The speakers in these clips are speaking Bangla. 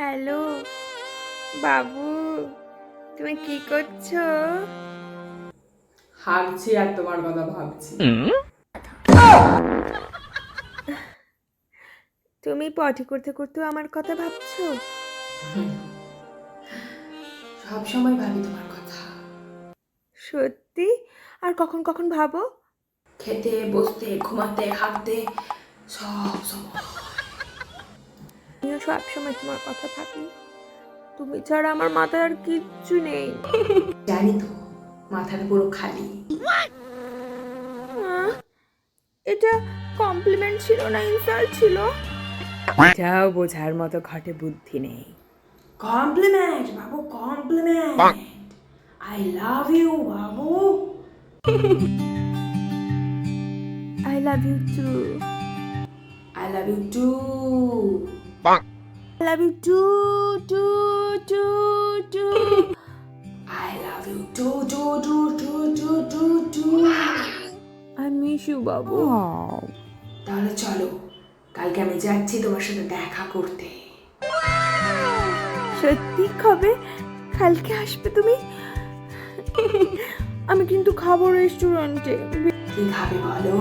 হ্যালো বাবু তুমি কি করছ? হাগছি আর তোমার কথা ভাবছি। তুমি পটি করতে করতেও আমার কথা ভাবছ? সব সময় ভাবি তোমার কথা। সত্যি? আর কখন কখন ভাবো? খেতে বসতে ঘুমাতে হাঁটতে সব সময়। আমিও সব সময় তোমার কথা ভাবি। তুমি ছাড়া আমার মাথায় আর কিচ্ছু নেই। জানি তো মাথাটা পুরো খালি। এটা কমপ্লিমেন্ট ছিল না ইনসাল্ট ছিল? যাও বোঝার মতো ঘটে বুদ্ধি নেই। কমপ্লিমেন্ট বাবু compliment I love you Babu. I love you too I love you too love you too too too too I love you too too too too too too too I miss you বাবু তাহলে চলো কালকে আমি যাচ্ছি তোমার সাথে দেখা করতে। সত্যি কবে? কালকে আসবে তুমি? আমি কিন্তু খাব রেস্টুরেন্টে কি খাবে বলো?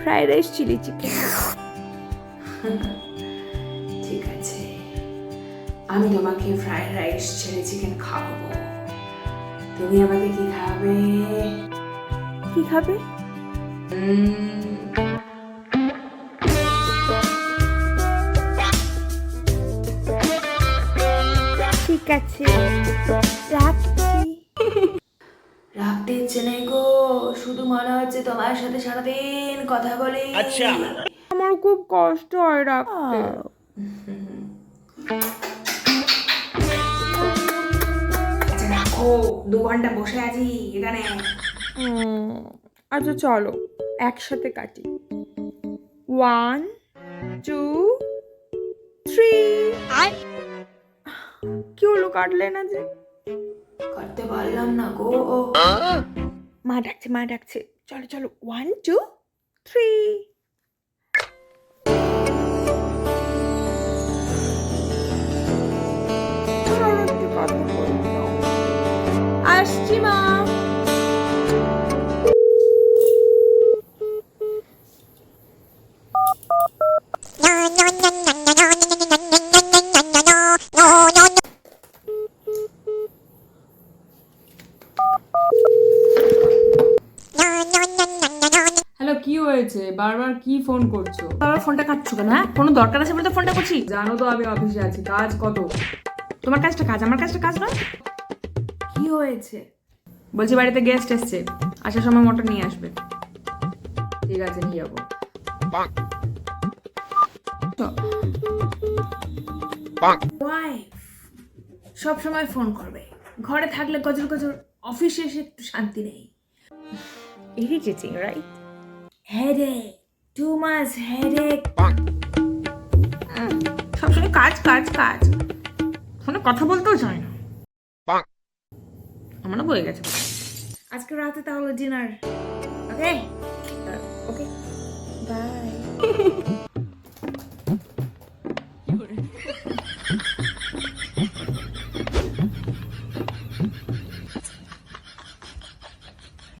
ফ্রাইড রাইস চিলি চিকেন আমি তোমাকে ফ্রাইড রাইস চিলি চিকেন খাওয়াবো। তুমি আমাকে কি খাবে? কি খাবে? ঠিক আছে রাখছি। রাখতে ইচ্ছে নেই গো শুধু মনে হচ্ছে তোমার সাথে সারাদিন কথা বলি। আমার খুব কষ্ট হয় রাখতে। দু ঘণ্টা বসে আছি এখানে। আচ্ছা চলো একসাথে কাটি। ওয়ান টু থ্রি কি হলো কাটলে না যে? করতে পারলাম না গো। মা ডাকছে মা ডাকছে। চলো চলো ওয়ান টু থ্রি আসছি মা কি হয়েছে? বারবার কি ফোন করছ? বাবার ফোনটা কাটছো কেন হ্যাঁ? কোনো দরকার আছে বলে তো ফোনটা করছি। জানো তো আমি অফিসে আছি কাজ কত? তোমার কাজটা কাজ আমার কাজটা কাজ নয়? কি হয়েছে? বলছি বাড়িতে গেস্ট এসছে। আসার সময় মোটর নিয়ে আসবে। ঠিক আছে নিয়ে যাব। সব সময় ফোন করবে। ঘরে থাকলে গজর গজর অফিসে এসে একটু শান্তি নেই। ইরিটেটিং রাইট হেডেক টু মাস হেডেক সবসময় কাজ কাজ কাজ। ফোনে কথা বলতেও চায় না। আমারও বয়ে গেছে। আজকে রাতে তাহলে ডিনার ওকে ওকে বাই